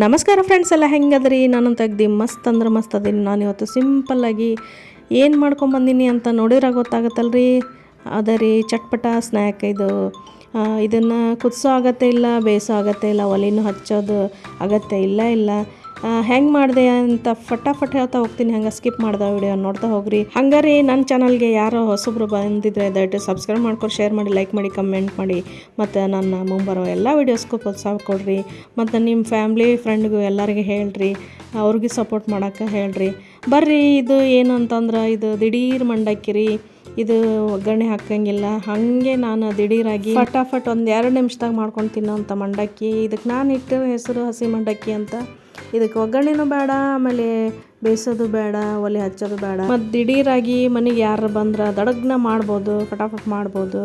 ನಮಸ್ಕಾರ ಫ್ರೆಂಡ್ಸ್ ಎಲ್ಲ, ಹೆಂಗದ್ರಿ? ನಾನು ತೆಗ್ದು ಮಸ್ತ್ ಅಂದ್ರೆ ಮಸ್ತ್ ಅದೀನಿ. ನಾನು ಇವತ್ತು ಸಿಂಪಲ್ಲಾಗಿ ಏನು ಮಾಡ್ಕೊಂಬಂದೀನಿ ಅಂತ ನೋಡಿದ್ರೆ ಗೊತ್ತಾಗುತ್ತಲ್ರಿ? ಅದೇ ರೀ, ಚಟ್ಪಟ ಸ್ನ್ಯಾಕ್ ಇದು ಇದನ್ನು ಕುದಿಸೋ ಆಗತ್ತೆ ಇಲ್ಲ, ಬೇಯಿಸೋ ಅಗತ್ಯ ಇಲ್ಲ, ಒಲೆನೂ ಹಚ್ಚೋದು ಅಗತ್ಯ ಇಲ್ಲ ಇಲ್ಲ. ಹೆಂಗೆ ಮಾಡಿದೆ ಅಂತ ಫಟಾಫಟ್ ಹೇಳ್ತಾ ಹೋಗ್ತೀನಿ. ಹಂಗೆ ಸ್ಕಿಪ್ ಮಾಡ್ದೆ ವಿಡಿಯೋ ನೋಡ್ತಾ ಹೋಗ್ರಿ. ಹಂಗಾರೆ ನನ್ನ ಚಾನಲ್ಗೆ ಯಾರೋ ಹೊಸೊಬ್ರು ಬಂದಿದ್ರೆ ದಯವಿಟ್ಟು ಸಬ್ಸ್ಕ್ರೈಬ್ ಮಾಡ್ಕೊಂಡು ಶೇರ್ ಮಾಡಿ ಲೈಕ್ ಮಾಡಿ ಕಮೆಂಟ್ ಮಾಡಿ. ಮತ್ತು ನನ್ನ ಮುಂಬರೋ ಎಲ್ಲ ವೀಡಿಯೋಸ್ಗೂ ಪ್ರೋತ್ಸಾಹ ಕೊಡ್ರಿ. ಮತ್ತು ನಿಮ್ಮ ಫ್ಯಾಮ್ಲಿ ಫ್ರೆಂಡ್ಗೂ ಎಲ್ಲರಿಗೂ ಹೇಳ್ರಿ. ಅವ್ರಿಗೆ ಸಪೋರ್ಟ್ ಮಾಡೋಕ್ಕೆ ಹೇಳ್ರಿ. ಬರ್ರಿ, ಇದು ಏನು ಅಂತಂದ್ರೆ, ಇದು ದಿಢೀರ್ ಮಂಡಕ್ಕಿ ರೀ ಇದು ಒಗ್ಗರಣೆ ಹಾಕಂಗಿಲ್ಲ. ಹಾಗೆ ನಾನು ದಿಢೀರಾಗಿ ಫಟಾಫಟ್ ಒಂದು ಎರಡು ನಿಮಿಷದಾಗ ಮಾಡ್ಕೊಂಡು ತಿನ್ನೋಂಥ ಮಂಡಕ್ಕಿ. ಇದಕ್ಕೆ ನಾನು ಇಟ್ಟು ಹೆಸರು ಹಸಿ ಮಂಡಕ್ಕಿ ಅಂತ. ಇದಕ್ಕೆ ಒಗ್ಗರಣೆನೂ ಬೇಡ, ಆಮೇಲೆ ಬೇಯಿಸೋದು ಬೇಡ, ಒಲೆ ಹಚ್ಚೋದು ಬೇಡ. ಮತ್ತು ದಿಢೀರಾಗಿ ಮನೆಗೆ ಯಾರು ಬಂದ್ರೆ ದಡಗ್ನ ಮಾಡ್ಬೋದು ಫಟಾಫಟ್ ಮಾಡ್ಬೋದು,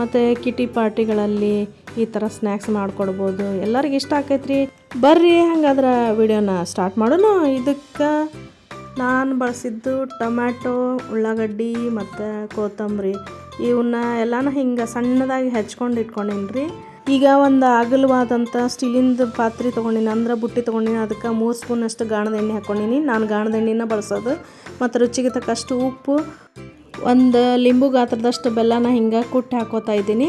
ಮತ್ತು ಕಿಟಿ ಪಾರ್ಟಿಗಳಲ್ಲಿ ಈ ಥರ ಸ್ನ್ಯಾಕ್ಸ್ ಮಾಡಿಕೊಡ್ಬೋದು. ಎಲ್ಲರಿಗೆ ಇಷ್ಟ ಆಕೈತ್ರಿ. ಬರ್ರಿ, ಹಂಗಾದ್ರೆ ವಿಡಿಯೋನ ಸ್ಟಾರ್ಟ್ ಮಾಡೋಣ. ಇದಕ್ಕೆ ನಾನು ಬಳಸಿದ್ದು ಟೊಮ್ಯಾಟೊ, ಉಳ್ಳಾಗಡ್ಡಿ ಮತ್ತು ಕೊತ್ತಂಬರಿ. ಇವನ್ನ ಎಲ್ಲನೂ ಹಿಂಗೆ ಸಣ್ಣದಾಗಿ ಹೆಚ್ಕೊಂಡು ಇಟ್ಕೊಂಡಿನಿ ರೀ ಈಗ ಒಂದು ಅಗಲವಾದಂಥ ಸ್ಟೀಲಿಂದು ಪಾತ್ರೆ ತೊಗೊಂಡಿನಿ. ಅಂದ್ರೆ ಬುಟ್ಟಿ ತೊಗೊಂಡಿನಿ. ಅದಕ್ಕೆ ಮೂರು ಸ್ಪೂನಷ್ಟು ಗಾಣದ ಎಣ್ಣೆ ಹಾಕ್ಕೊಂಡಿನಿ ನಾನು ಗಾಣದ ಎಣ್ಣೆನ ಬಳಸೋದು. ಮತ್ತು ರುಚಿಗೆ ತಕ್ಕಷ್ಟು ಉಪ್ಪು, ಒಂದು ಲಿಂಬು ಗಾತ್ರದಷ್ಟು ಬೆಲ್ಲನ ಹಿಂಗೆ ಕುಟ್ಟಿ ಹಾಕೋತಾ ಇದ್ದೀನಿ.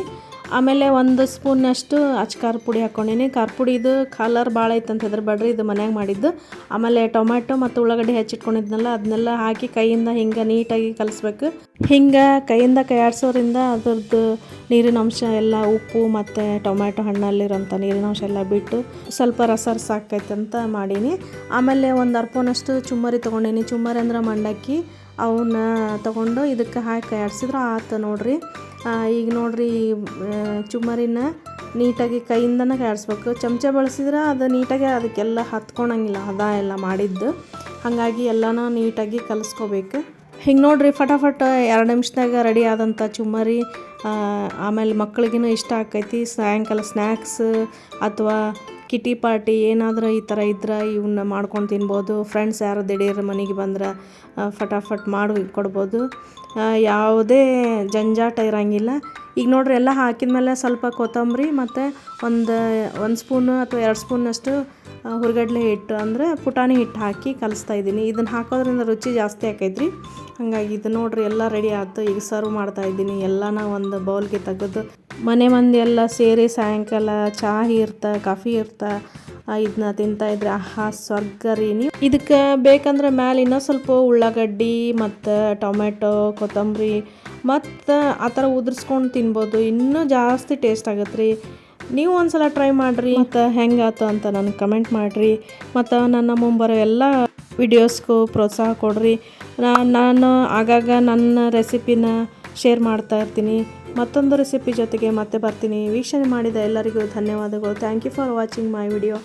ಆಮೇಲೆ ಒಂದು ಸ್ಪೂನಷ್ಟು ಅಚ್ಕಾರ ಪುಡಿ ಹಾಕ್ಕೊಂಡಿನಿ ಖಾರ ಪುಡಿ ಇದು ಕಲರ್ ಭಾಳ ಐತೆ ಅಂತ ಹೆದರ್ಬೇಡ್ರಿ ಇದು ಮನ್ಯಾಗ ಮಾಡಿದ್ದು. ಆಮೇಲೆ ಟೊಮ್ಯಾಟೊ ಮತ್ತು ಉಳ್ಳಾಗಡ್ಡೆ ಹೆಚ್ಚಿಟ್ಕೊಂಡಿದ್ನಲ್ಲ, ಅದನ್ನೆಲ್ಲ ಹಾಕಿ ಕೈಯಿಂದ ಹಿಂಗೆ ನೀಟಾಗಿ ಕಲಿಸ್ಬೇಕು. ಹಿಂಗೆ ಕೈಯಿಂದ ಕೈಯಾಡ್ಸೋದ್ರಿಂದ ಅದ್ರದ್ದು ನೀರಿನ ಅಂಶ ಎಲ್ಲ ಉಪ್ಪು ಮತ್ತು ಟೊಮ್ಯಾಟೊ ಹಣ್ಣಲ್ಲಿರೋಂಥ ನೀರಿನಂಶ ಎಲ್ಲ ಬಿಟ್ಟು ಸ್ವಲ್ಪ ರಸ ರಸ ಆಕೈತೆ ಅಂತ ಮಾಡೀನಿ. ಆಮೇಲೆ ಒಂದು ಅರ್ಪೋನಷ್ಟು ಚುಮ್ಮರಿ ತೊಗೊಂಡೀನಿ. ಚುಮ್ಮರಿ ಅಂದ್ರೆ ಮಂಡಕ್ಕಿ. ಅವನ್ನ ತಗೊಂಡು ಇದಕ್ಕೆ ಹಾಕಿ ಕೈಯಾಡ್ಸಿದ್ರೆ. ಆತು ನೋಡ್ರಿ. ಈಗ ನೋಡ್ರಿ ಚುಮ್ಮರಿನ ನೀಟಾಗಿ ಕೈಯಿಂದನೇ ಕಾಡಿಸ್ಬೇಕು ಚಮಚ ಬಳಸಿದ್ರೆ ಅದು ನೀಟಾಗಿ ಅದಕ್ಕೆಲ್ಲ ಹತ್ಕೊಳಂಗಿಲ್ಲ. ಹದ ಎಲ್ಲ ಮಾಡಿದ್ದು. ಹಾಗಾಗಿ ಎಲ್ಲನೂ ನೀಟಾಗಿ ಕಲಿಸ್ಕೋಬೇಕು. ಹಿಂಗೆ ನೋಡ್ರಿ ಫಟಾಫಟ್ ಎರಡು ನಿಮಿಷದಾಗ ರೆಡಿ ಆದಂಥ ಚುಮ್ಮರಿ ಆಮೇಲೆ ಮಕ್ಳಿಗೂ ಇಷ್ಟ ಆಕೈತಿ. ಸಾಯಂಕಾಲ ಸ್ನ್ಯಾಕ್ಸ್ ಅಥವಾ ಕಿಟಿ ಪಾರ್ಟಿ ಏನಾದರೂ ಈ ಥರ ಇದ್ರೆ ಇವನ್ನ ಮಾಡ್ಕೊಂಡು ತಿನ್ಬೋದು. ಫ್ರೆಂಡ್ಸ್ ಯಾರು ದಿಢೀರ್ ಮನೆಗೆ ಬಂದ್ರೆ ಫಟಾಫಟ್ ಮಾಡಿ ಕೊಡ್ಬೋದು. ಯಾವುದೇ ಜಂಜಾಟ ಇರೋಂಗಿಲ್ಲ. ಈಗ ನೋಡ್ರಿ ಎಲ್ಲ ಹಾಕಿದ ಮೇಲೆ ಸ್ವಲ್ಪ ಕೊತ್ತಂಬರಿ ಮತ್ತು ಒಂದು ಒಂದು ಸ್ಪೂನು ಅಥವಾ ಎರಡು ಸ್ಪೂನಷ್ಟು ಹುರ್ಗಡ್ಲೆ ಹಿಟ್ಟು ಅಂದರೆ ಪುಟಾಣಿ ಹಿಟ್ಟು ಹಾಕಿ ಕಲಿಸ್ತಾ ಇದ್ದೀನಿ. ಇದನ್ನು ಹಾಕೋದ್ರಿಂದ ರುಚಿ ಜಾಸ್ತಿ ಆಕೈತ್ರಿ. ಹಾಗಾಗಿ ಇದು ನೋಡ್ರಿ ಎಲ್ಲ ರೆಡಿ ಆಯ್ತು ಈಗ ಸರ್ವ್ ಮಾಡ್ತಾ ಇದ್ದೀನಿ. ಎಲ್ಲನ ಒಂದು ಬೌಲ್ಗೆ ತೆಗೆದು ಮನೆ ಮಂದಿ ಎಲ್ಲ ಸೇರಿ ಸಾಯಂಕಾಲ ಚಹಾ ಇರ್ತಾ ಕಾಫಿ ಇರ್ತಾ ಇದನ್ನ ತಿಂತಾ ಇದ್ರೆ ಆಹಾ ಸ್ವರ್ಗ ರೀ ನೀವು. ಇದಕ್ಕೆ ಬೇಕಂದ್ರೆ ಮ್ಯಾಲೆ ಇನ್ನೂ ಸ್ವಲ್ಪ ಉಳ್ಳಾಗಡ್ಡಿ ಮತ್ತು ಟೊಮೆಟೊ ಕೊತ್ತಂಬರಿ ಮತ್ತು ಆ ಥರ ಉದುರ್ಸ್ಕೊಂಡು ತಿನ್ಬೋದು. ಇನ್ನೂ ಜಾಸ್ತಿ ಟೇಸ್ಟ್ ಆಗತ್ತೆ ರೀ ನೀವು ಒಂದ್ಸಲ ಟ್ರೈ ಮಾಡಿರಿ. ಮತ್ತು ಹೆಂಗಾತು ಅಂತ ನನಗೆ ಕಮೆಂಟ್ ಮಾಡಿರಿ. ಮತ್ತು ನನ್ನ ಮುಂಬರೋ ಎಲ್ಲ ವಿಡಿಯೋಸ್ಗೂ ಪ್ರೋತ್ಸಾಹ ಕೊಡ್ರಿ. ನಾನು ಆಗಾಗ ನನ್ನ ರೆಸಿಪಿನ ಶೇರ್ ಮಾಡ್ತಾ ಇರ್ತೀನಿ. ಮತ್ತೊಂದು ರೆಸಿಪಿ ಜೊತೆಗೆ ಮತ್ತೆ ಬರ್ತೀನಿ. ವೀಕ್ಷಣೆ ಮಾಡಿದ ಎಲ್ಲರಿಗೂ ಧನ್ಯವಾದಗಳು. Thank you for watching my video